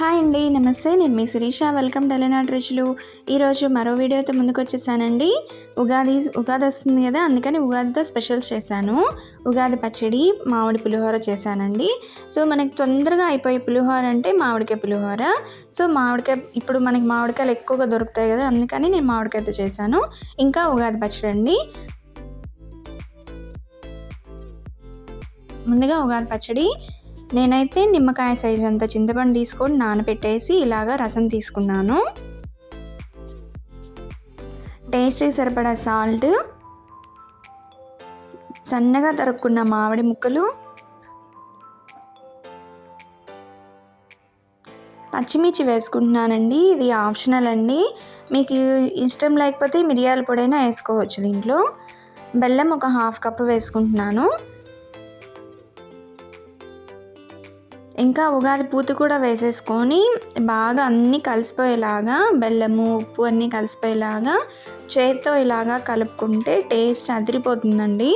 Hi అండి నమస్తే. నేను మీ శిరీష. వెల్కమ్ డెలినాట్ రుచులు ఈరోజు మరో వీడియోతో ముందుకు వచ్చేసానండి ఉగాది ఉగాది వస్తుంది కదా అందుకని ఉగాదితో స్పెషల్స్ చేశాను. ఉగాది పచ్చడి మామిడి పులిహోర చేశానండి. సో మనకి తొందరగా అయిపోయే పులిహోర అంటే మామిడికాయ పులిహోర. సో మామిడికాయ ఇప్పుడు మనకి మామిడికాయలు ఎక్కువగా దొరుకుతాయి కదా అందుకని నేను మామిడికాయతో చేశాను. ఇంకా ఉగాది పచ్చడి అండి. ముందుగా ఉగాది పచ్చడి. నేనైతే నిమ్మకాయ సైజ్ అంత చింతపండు తీసుకొని నానబెట్టేసి ఇలాగా రసం తీసుకున్నాను. టేస్ట్కి సరిపడా సాల్ట్ సన్నగా తరుక్కున్న మామిడి ముక్కలు పచ్చిమిర్చి వేసుకుంటున్నానండి. ఇది ఆప్షనల్ అండి. మీకు ఇష్టం లేకపోతే మిరియాల పొడైనా వేసుకోవచ్చు దీంట్లో. బెల్లం ఒక హాఫ్ కప్ వేసుకుంటున్నాను. ఇంకా ఉగాది పూత కూడా వేసేసుకొని బాగా అన్నీ కలిసిపోయేలాగా బెల్లము ఉప్పు అన్నీ కలిసిపోయేలాగా చేత్తో ఇలాగా కలుపుకుంటే టేస్ట్ అదిరిపోతుందండి.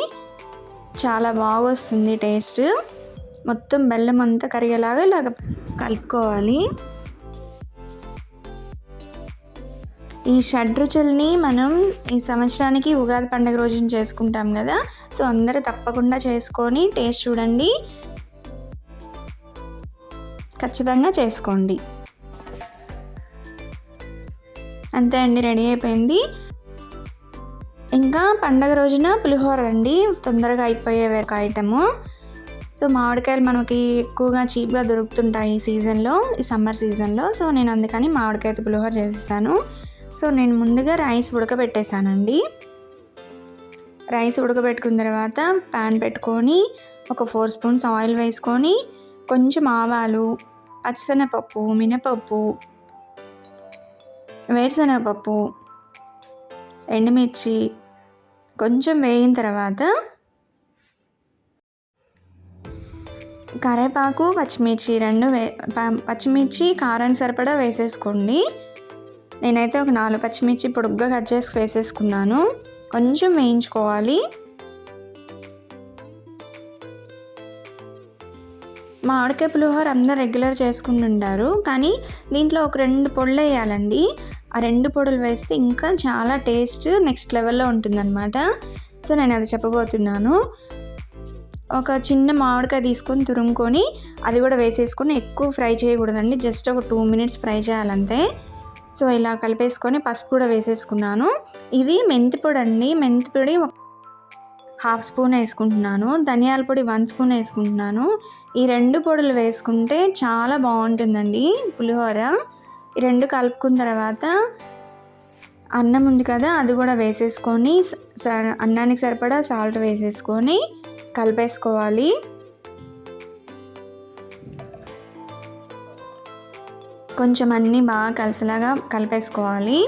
చాలా బాగా వస్తుంది టేస్ట్. మొత్తం బెల్లం అంతా కరిగేలాగా ఇలాగ కలుపుకోవాలి. ఈ షడ్రుచుల్ని మనం ఈ సంవత్సరానికి ఉగాది పండుగ రోజున చేసుకుంటాం కదా సో అందరూ తప్పకుండా చేసుకొని టేస్ట్ చూడండి. ఖచ్చితంగా చేసుకోండి. అంతే అండి రెడీ అయిపోయింది. ఇంకా పండగ రోజున పులిహోర అండి తొందరగా అయిపోయే ఒక ఐటము. సో మామిడికాయలు మనకి ఎక్కువగా చీప్గా దొరుకుతుంటాయి ఈ సీజన్లో ఈ సమ్మర్ సీజన్లో. సో నేను అందుకని మామిడికాయ పులిహోర చేసేసాను. సో నేను ముందుగా రైస్ ఉడకబెట్టేశానండి. రైస్ ఉడకబెట్టుకున్న తర్వాత ప్యాన్ పెట్టుకొని ఒక ఫోర్ స్పూన్స్ ఆయిల్ వేసుకొని కొంచెం ఆవాలు పచ్చనపప్పు మినపప్పు వేరుశనగపప్పు ఎండుమిర్చి కొంచెం వేగిన తర్వాత కరేపాకు పచ్చిమిర్చి రెండు వే పచ్చిమిర్చి కారం సరిపడా వేసేసుకోండి. నేనైతే ఒక నాలుగు పచ్చిమిర్చి పొడుగ్గా కట్ చేసి వేసేసుకున్నాను. కొంచెం వేయించుకోవాలి. మామిడికాయ పులిహోర అందరు రెగ్యులర్ చేసుకుంటుంటారు కానీ దీంట్లో ఒక రెండు పొడులు వేయాలండి. ఆ రెండు పొడులు వేస్తే ఇంకా చాలా టేస్ట్ నెక్స్ట్ లెవెల్లో ఉంటుందన్నమాట. సో నేను అది చెప్పబోతున్నాను. ఒక చిన్న మామిడికాయ తీసుకొని తురుముకొని అది కూడా వేసేసుకొని ఎక్కువ ఫ్రై చేయకూడదండి. జస్ట్ ఒక టూ మినిట్స్ ఫ్రై చేయాలంతే. సో ఇలా కలిపేసుకొని పసుపు కూడా వేసేసుకున్నాను. ఇది మెంతిపొడి అండి. మెంతిపొడి హాఫ్ స్పూన్ వేసుకుంటున్నాను ధనియాల పొడి వన్ స్పూన్ వేసుకుంటున్నాను. ఈ రెండు పొడులు వేసుకుంటే చాలా బాగుంటుందండి పులిహోర. ఈ రెండు కలుపుకున్న తర్వాత అన్నం ఉంది కదా అది కూడా వేసేసుకొని అన్నానికి సరిపడా సాల్ట్ వేసేసుకొని కలిపేసుకోవాలి. కొంచెం అన్నీ బాగా కలిసిలాగా కలిపేసుకోవాలి.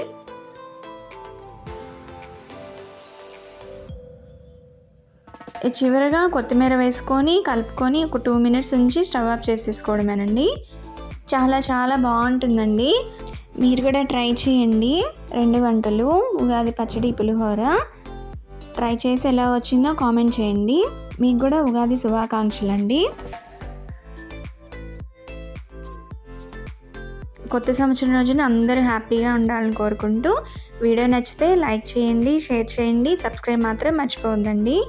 చివరిగా కొత్తిమీర వేసుకొని కలుపుకొని ఒక టూ మినిట్స్ ఉంచి స్టవ్ ఆఫ్ చేసేసుకోవడమేనండి. చాలా చాలా బాగుంటుందండి. మీరు కూడా ట్రై చేయండి. రెండు వంటలు ఉగాది పచ్చడి పులిహోర. ట్రై చేసి ఎలా వచ్చిందో కామెంట్ చేయండి. మీకు కూడా ఉగాది శుభాకాంక్షలు అండి కొత్త సంవత్సరం రోజున అందరూ హ్యాపీగా ఉండాలని కోరుకుంటూ వీడియో నచ్చితే లైక్ చేయండి షేర్ చేయండి. సబ్స్క్రైబ్ మాత్రం మర్చిపోవద్దండి.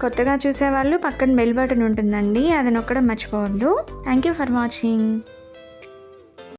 కొత్తగా చూసేవాళ్ళు పక్కన బెల్ బటన్ ఉంటుందండి. అది నొక్కడం మర్చిపోవద్దు. Thank you for watching